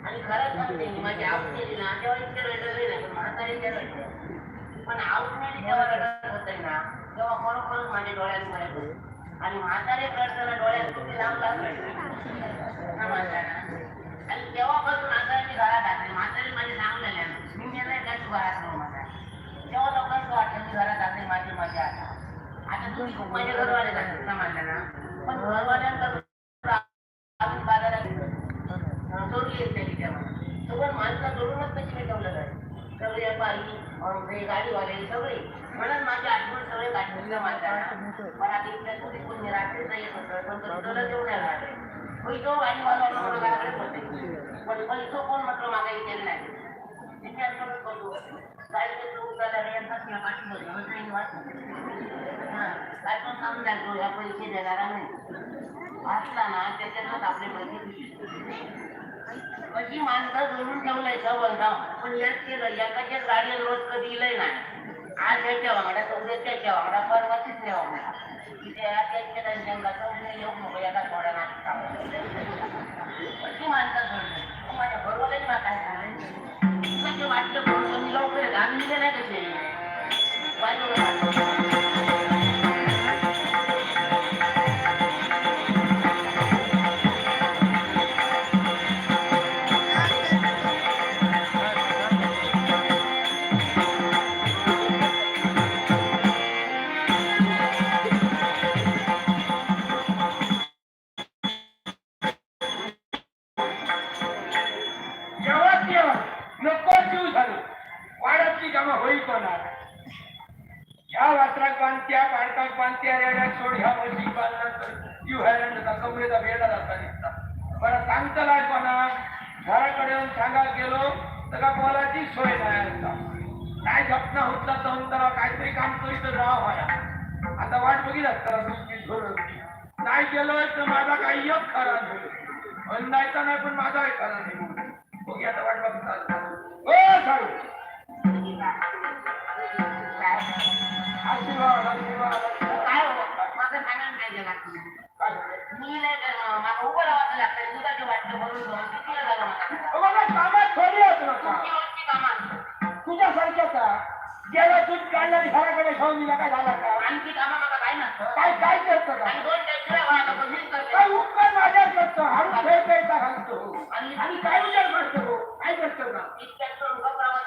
आणि खरंच सांगते मी माझी आऊट केली ना तेव्हा इतके रडले नाही मला तरी ते रडले पण आऊट नाही तेव्हा रडत होते ना तेव्हा खरोखर माझ्या डोळ्यात मळत आणि म्हातारे रडताना डोळ्यात किती लांब लांब रडले आणि तेव्हापासून आता मी घरात आले म्हातारी माझी सांगलेल्या मी निर्णय काय तू घरात राहू माझा तेव्हा लोकांचं वाटलं मी घरात आले माझी मजा आता आता तुम्ही खूप माझ्या घरवाले जातात समजलं ना पण घरवाल्यांचा जोडली येते त्याच्यामध्ये सगळं माणसं जोडूनच कशी भेटवलं सगळे व्यापारी गाडीवाले सगळे म्हणून माझी आठवण सगळे काढलेलं माझ्या मला तिथल्या तुझी कोणी रात्रीच येत होतं पण तुला पैसो मला होते पण पैसो कोण म्हटलं मागा इथे नाही विचार करत रे पाठीमध्ये हा. काय पण सांगून लागतो या पैसे देणारा नाही वाचला ना त्याच्यातच आपले पैसे अशी माणसं जोडून ठेवलंय संबंध पण याच केलं एकाच्याच गाडीवर रोज कधी इलंय नाही. आज याच्या वांगडा उद्या त्याच्या वांगडा परवाचीच नाही वांगडा. तिथे या त्यांच्या जंगलात उद्या येऊ नको एका थोडा नाश्ता अशी माणसं जोडली माझ्या बरोबर मला म्हणजे वाटलं म्हणून लवकर घालून दिले नाही कसे. बांधत्या पाडकाक बांधत्या सोड ह्या वर्षी बांधणार जीव हैराण जाता कमरेचा भेटा जाता निघता बरं सांगतलाय कोणा घराकडे येऊन सांगा गेलो तर का बोलाची सोय नाही? आता काय झपना होतला तर तर काहीतरी काम करीत राहा व्हाया आता वाट बघित असताना तुमची धोरण नाही गेलो तर माझा काही योग खरा नाही. म्हणण्याचा नाही पण माझा खरा नाही. बघी आता वाट बघता. गेला दूध काढला घराकडे घेऊन दिला काय झाला? का आणखी कामा मला काय नसतं. काय काय करतो का आणि दोन करते. काय उपकार माझ्या करतो? हळू खेळ खेळता घालतो. आणि आणि काय विचार करतो काय करतो का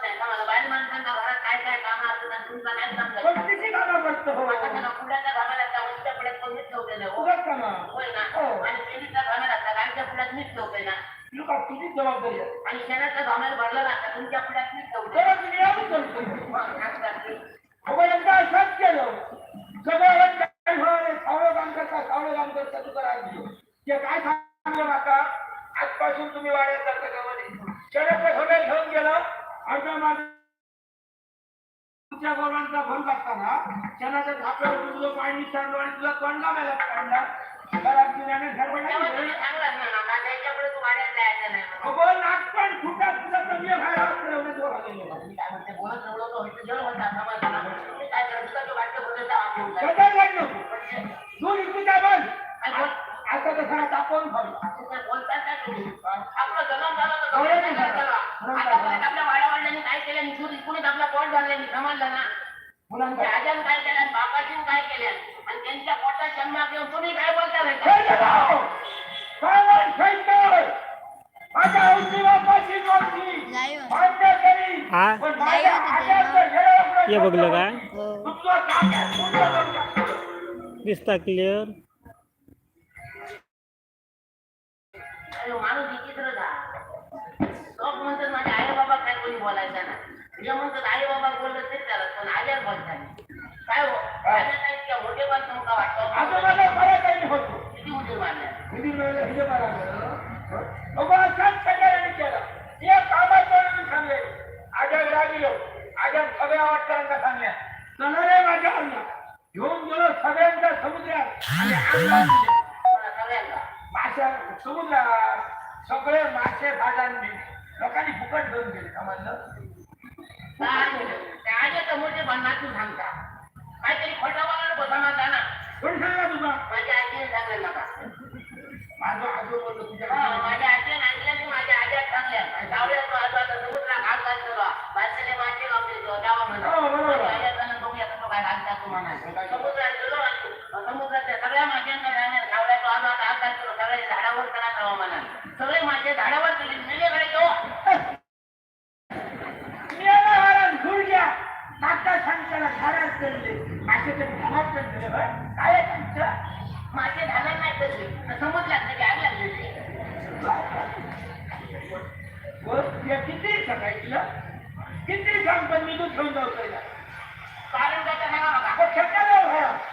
नाही मला बाहेर माणसांना घरात काय काय कामं आणि तुमचा नाही पण समजायचं किती कामा करतो हो? आता त्याला कुड्याच्या घामाला त्या उलट्या पुढ्यात पण मीच ठेवलेलं हो होय ना? हो. आणि घामाला त्या गाडीच्या मीच जबाबदारी आहे. आणि शेणाच्या घामाला भरलं ना तुमच्या पुढ्यात मीच ठेवते तेव्हा तुम्ही यावं करतो मग सांगतात ते. अहो, एकदा असंच केलं सगळं काय होणार सावळं काम करता सावळं काम करता तू करा ते काय सांगलं माका आजपासून तुम्ही वाड्यात जाता गावामध्ये शहराच्या सगळ्या घेऊन गेलं. अर्धा माझा तुमच्या गोरांचा फोन लागताना क्षणाच्या झाकल्यावर तुझं पाणी सांडलो आणि तुला तोंडा मेला काढला घरात गेल्याने तेव्हा झडपडला तुम्ही सांगलात ना का त्याच्या पुढे तू वाड्यात समजलं ना मुलांचा राजाने काय केलं आणि बापाजीने काय केलं आणि त्यांच्या पोटात जन्म घेऊन तुम्ही काय बोलता रे? खेळ जाओ कावड खेळतोय माझ्या औषधी बापाची नव्हती मान्य करी हा? पण माझ्या आज्याचं हेरं ये बघलं का? तुझं काम आहे, तुझं काम. दिसता क्लिअर अरे माणूस विचित्रच आहे. लोक म्हणतात माझे आई बाबा काय कोणी बोलायचं ना जे म्हणतात आई बाबा बोललं तेच चालत पण आल्यावर बोलतात काय हो? आल्या नाही इतक्या मोठे पण तुमका वाटतं. आजोबाला फरक काही होतो. किती उशीर मारल्या हिंदी मिळालं हिंदी मिळालं अगो असंच सगळ्यांनी केलं. हे कामाचं मी सांगले आजच रागिलो आजच सगळ्या वाटकरांना सांगल्या. रे माझ्या अण्णा घेऊन गेलो सगळ्यांच्या समुद्रात. आणि. सगळ्यांना? माशा समुद्रात. सगळे मासे भाजान लोकांनी फुकट घेऊन गेले. समजलं? काय समोरचे मोठे भांडणातून सांगता चढले आशेच्या घालात चढले काय नाही चढले समज लागलं की आग लागले किती सांगायचं किती पण मी दूध घेऊन जाऊ कारण त्याच्या नावा पक्षाचा